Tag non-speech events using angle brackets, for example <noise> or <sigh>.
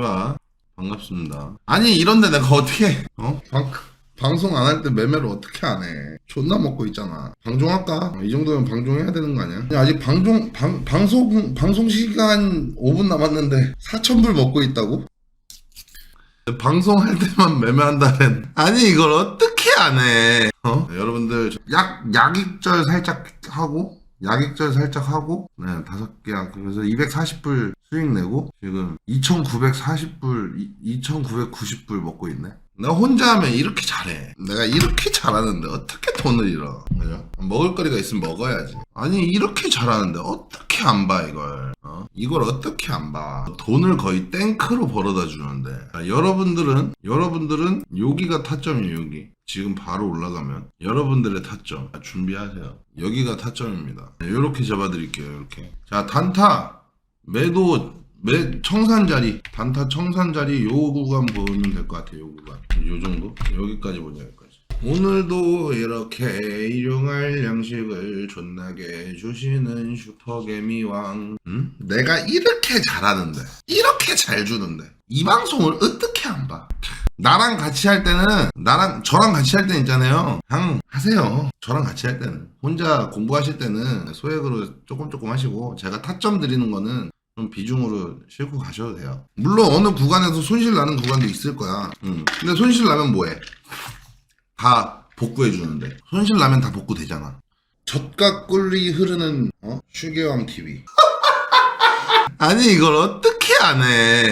좋아. 반갑습니다. 아니, 이런데 내가 어떻게, 어? 방, 방송 안 할 때 매매를 어떻게 안 해? 존나 먹고 있잖아. 방종할까? 어, 이 정도면 방종해야 되는 거 아니야? 아니, 아직 방종, 방, 방송, 방송 시간 5분 남았는데 4,000불 먹고 있다고? 방송할 때만 매매한다는. 아니, 이걸 어떻게 안 해? 어? 여러분들, 저 약, 약익절 살짝 하고, 약익절 살짝 하고, 네, 다섯 개, 그래서 240불 수익 내고, 지금 2,940불, 2,990불 먹고 있네. 내가 혼자 하면 이렇게 잘해. 내가 이렇게 잘하는데 어떻게 돈을 잃어? 그죠? 먹을 거리가 있으면 먹어야지. 아니, 이렇게 잘하는데 어떻게 안 봐, 이걸? 어? 이걸 어떻게 안 봐? 돈을 거의 땡크로 벌어다 주는데. 자, 여러분들은, 여러분들은 여기가 타점이에요, 여기. 지금 바로 올라가면 여러분들의 타점 자, 준비하세요. 여기가 타점입니다. 이렇게 잡아드릴게요. 이렇게. 자 단타 매도 매 청산 자리 단타 청산 자리 요 구간 보면 될 것 같아요. 요 구간 요 정도 여기까지 보자 여기까지. 오늘도 이렇게 일용할 양식을 존나게 주시는 슈퍼개미왕 응? 내가 이렇게 잘하는데 이렇게 잘 주는데 이 방송을 어떻게 안 봐? 나랑 같이 할 때는 나랑 저랑 같이 할 때는 있잖아요. 그냥 하세요. 저랑 같이 할 때는 혼자 공부하실 때는 소액으로 조금 조금 하시고 제가 타점 드리는 거는 좀 비중으로 싣고 가셔도 돼요. 물론 어느 구간에서 손실 나는 구간도 있을 거야. 음. 근데 손실 나면 뭐해? 다 복구해 주는데 손실 나면 다 복구 되잖아. 젖과 꿀이 흐르는 어? 슈게왕 TV. <laughs> 아니 이걸 어떻게 안 해?